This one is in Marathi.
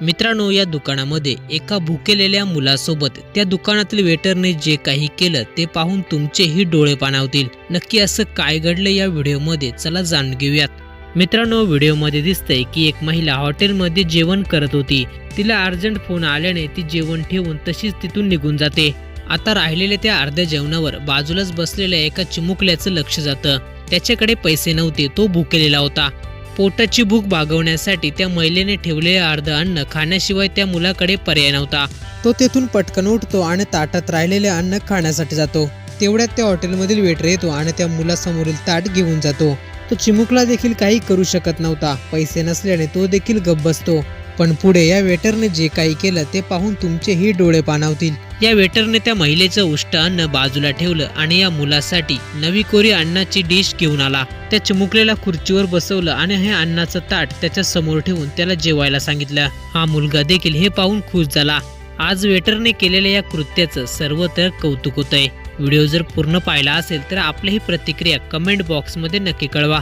मित्रांनो या दुकानामध्ये एका भुकेलेल्या मुलासोबत त्या दुकानातील वेटरने जे काही केलं ते पाहून तुमचेही डोळे पाणावतील. नक्की असं काय घडलं या व्हिडिओमध्ये? चला जाणून घेऊयात. मित्रांनो व्हिडिओमध्ये दिसतंय की एक महिला हॉटेलमध्ये जेवण करत होती. तिला अर्जंट फोन आल्याने ती जेवण ठेवून तशीच तिथून निघून जाते. आता राहिलेल्या त्या अर्ध्या जेवणावर बाजूलाच बसलेल्या एका चिमुकल्याचं लक्ष जातं. त्याच्याकडे पैसे नव्हते तो भुकेलेला होता. पोटाची भूक भागवण्यासाठी त्या महिलेने ठेवलेले अर्ध अन्न खाण्याशिवाय त्या मुलाकडे पर्याय नव्हता. तो तेथून पटकन उठतो आणि ताटात राहिलेले अन्न खाण्यासाठी जातो. तेवढ्यात त्या हॉटेलमधील वेटर येतो आणि त्या मुलासमोरील ताट घेऊन जातो. तो चिमुकला देखील काही करू शकत नव्हता. पैसे नसल्याने तो देखील गप्प बसतो. पण पुढे या वेटरने जे काही केलं ते पाहून तुमचेही डोळे पाणावतील. या वेटरने त्या महिलेचं उष्ट अन्न बाजूला ठेवलं आणि या मुलासाठी नवी कोरी अन्नाची डिश घेऊन आला. त्या चिमुकलेला खुर्चीवर बसवलं आणि हे अन्नाचं ताट त्याच्यासमोर ठेवून त्याला जेवायला सांगितलं. हा मुलगा देखील हे पाहून खुश झाला. आज वेटरने केलेल्या या कृत्याचं सर्वत्र कौतुक होतंय. व्हिडिओ जर पूर्ण पाहिला असेल तर आपली ही प्रतिक्रिया कमेंट बॉक्समध्ये नक्की कळवा.